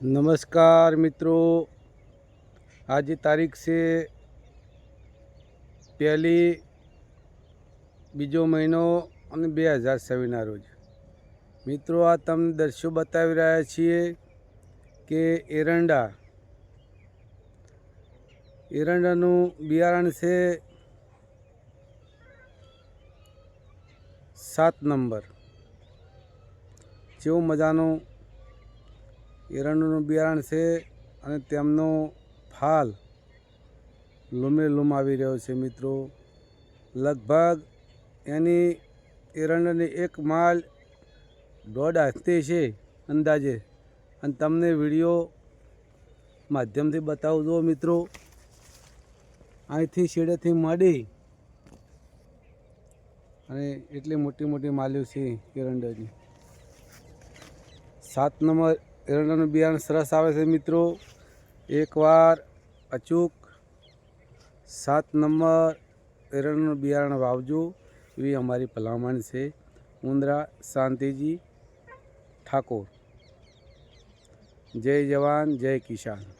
નમસ્કાર મિત્રો. આજે તારીખ છે પહેલી બીજો મહિનો અને બે હજાર છવ્વીસના રોજ. મિત્રો, આ તમને દ્રશ્યો બતાવી રહ્યા છીએ કે એરંડા, એરંડાનું બિયારણ છે સાત નંબર. જેવું મજાનું એરંડનું બિયારણ છે અને તેમનો ફાલ લૂમે લૂમ આવી રહ્યો છે મિત્રો. લગભગ એની એરંડની એક માલ દોઢ હાથથી છે અંદાજે. અને તમને વીડિયો માધ્યમથી બતાવું જો મિત્રો. અહીંથી છેડેથી માંડી અને એટલી મોટી મોટી માલ્યું છે એરંડાની સાત નંબર એરંડાનું બિયારણ સરસ આવે છે મિત્રો. એકવાર અચૂક સાત નંબર એરંડાનું બિયારણ વાવજો. એવી અમારી ભલામણ છે. મુંદ્રા શાંતિજી ઠાકોર. જય જવાન, જય કિસાન.